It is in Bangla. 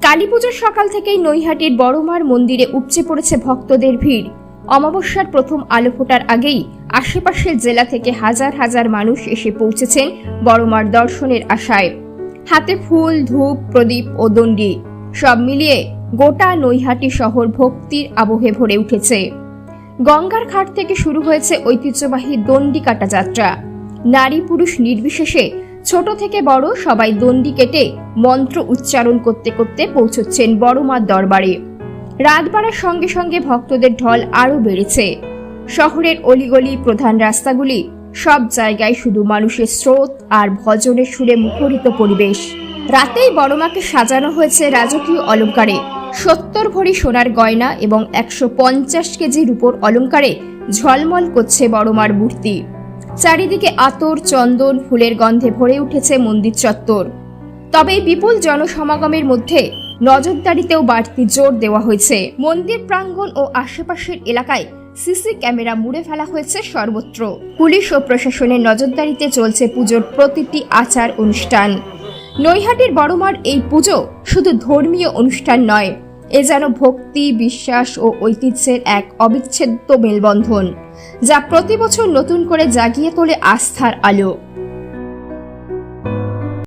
কালী পুজোর সকাল থেকেই নৈহাটির বড়মার মন্দিরে উপচে পড়েছে ভক্তদের ভিড়। অমাবস্যার প্রথম আলো ফোটার আগেই আশেপাশের জেলা থেকে হাজার হাজার মানুষ এসে পৌঁছেছেন বড়মার দর্শনের আশায়। হাতে ফুল, ধূপ, প্রদীপ ও দণ্ডি সব মিলিয়ে গোটা নৈহাটি শহর ভক্তির আবহে ভরে উঠেছে। গঙ্গার ঘাট থেকে শুরু হয়েছে ঐতিহ্যবাহী দণ্ডি কাটা যাত্রা। নারী পুরুষ নির্বিশেষে ছোট থেকে বড় সবাই দণ্ডি কেটে মন্ত্র উচ্চারণ করতে করতে পৌঁছচ্ছেন বড়মার দরবারে। রাত বাড়ার সঙ্গে সঙ্গে ভক্তদের ঢল আরও বেড়েছে। শহরের অলিগলি প্রধান রাস্তাগুলি সব জায়গায় শুধু মানুষের স্রোত আর ভজনের সুরে মুখরিত পরিবেশ। রাতেই বড়মাকে সাজানো হয়েছে রাজকীয় অলঙ্কারে। সত্তর ভরি সোনার গয়না এবং একশো পঞ্চাশ কেজি রূপোর অলঙ্কারে ঝলমল করছে বড়মার মূর্তি। চারিদিকে আতর, চন্দন, ফুলের গন্ধে ভরে উঠেছে মন্দির চত্বর। তবে বিপুল জনসমাগমের মধ্যে নজরদারিতেও বাড়তি জোর দেওয়া হয়েছে। মন্দির প্রাঙ্গণ ও আশেপাশের এলাকায় সিসি ক্যামেরা মুড়ে ফেলা হয়েছে সর্বত্র। পুলিশ ও প্রশাসনের নজরদারিতে চলছে পুজোর প্রতিটি আচার অনুষ্ঠান। নৈহাটির বড়মার এই পুজো শুধু ধর্মীয় অনুষ্ঠান নয় এ যেন ভক্তি, বিশ্বাস ও ঐতিহ্যের এক অবিচ্ছেদ্য মেলবন্ধন, যা প্রতি বছর নতুন করে জাগিয়ে তোলে আস্থার আলো।